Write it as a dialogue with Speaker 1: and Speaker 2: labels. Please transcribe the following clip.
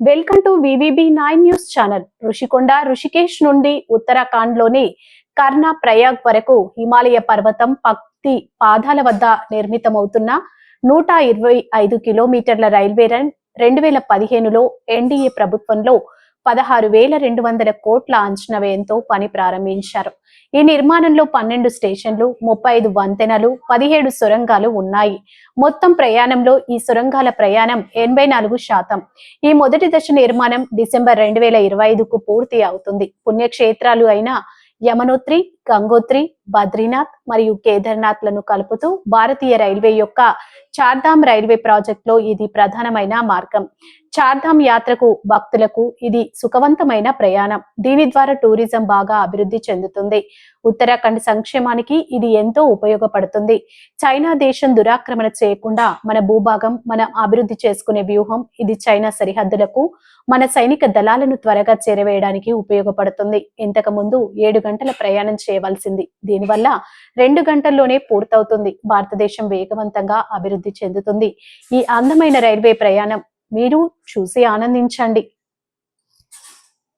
Speaker 1: Welcome to VVB nine news channel. Rushikonda Rishikesh నుండి ఉత్తరాఖండ్లోని కర్ణ ప్రయాగ్ వరకు హిమాలయ పర్వతం పక్తి పాదాల వద్ద నిర్మితమవుతున్న నూట ఇరవై ఐదు కిలోమీటర్ల రైల్వే రన్ రెండు వేల పదిహేనులో ఎన్డీఏ ప్రభుత్వంలో పదహారు వేల రెండు వందల కోట్ల అంచనా వ్యయంతో పని ప్రారంభించారు. ఈ నిర్మాణంలో పన్నెండు స్టేషన్లు ముప్పై ఐదు వంతెనలు పదిహేడు సొరంగాలు ఉన్నాయి. మొత్తం ప్రయాణంలో ఈ సొరంగాల ప్రయాణం ఎనభై నాలుగు శాతం. ఈ మొదటి దశ నిర్మాణం డిసెంబర్ రెండు వేల ఇరవై ఐదుకు పూర్తి అవుతుంది. పుణ్యక్షేత్రాలు అయిన యమనోత్రి గంగోత్రి బద్రీనాథ్ మరియు కేదార్నాథ్లను కలుపుతూ భారతీయ రైల్వే యొక్క చార్ధామ్ రైల్వే ప్రాజెక్ట్లో ఇది ప్రధానమైన మార్గం. చార్ధామ్ యాత్రకు భక్తులకు ఇది సుఖవంతమైన ప్రయాణం. దీని ద్వారా టూరిజం బాగా అభివృద్ధి చెందుతుంది. ఉత్తరాఖండ్ సంక్షేమానికి ఇది ఎంతో ఉపయోగపడుతుంది. చైనా దేశం దురాక్రమణ చేయకుండా మన భూభాగం మనం అభివృద్ధి చేసుకునే వ్యూహం ఇది చైనా సరిహద్దులకు మన సైనిక దళాలను త్వరగా చేరవేయడానికి ఉపయోగపడుతుంది. ఇంతకు ముందు ఏడు గంటల ప్రయాణం చేయ చేయవలసింది. దీనివల్ల రెండు గంటల్లోనే పూర్తవుతుంది. భారతదేశం వేగవంతంగా అభివృద్ధి చెందుతుంది. ఈ అందమైన రైల్వే ప్రయాణం మీరు చూసి ఆనందించండి.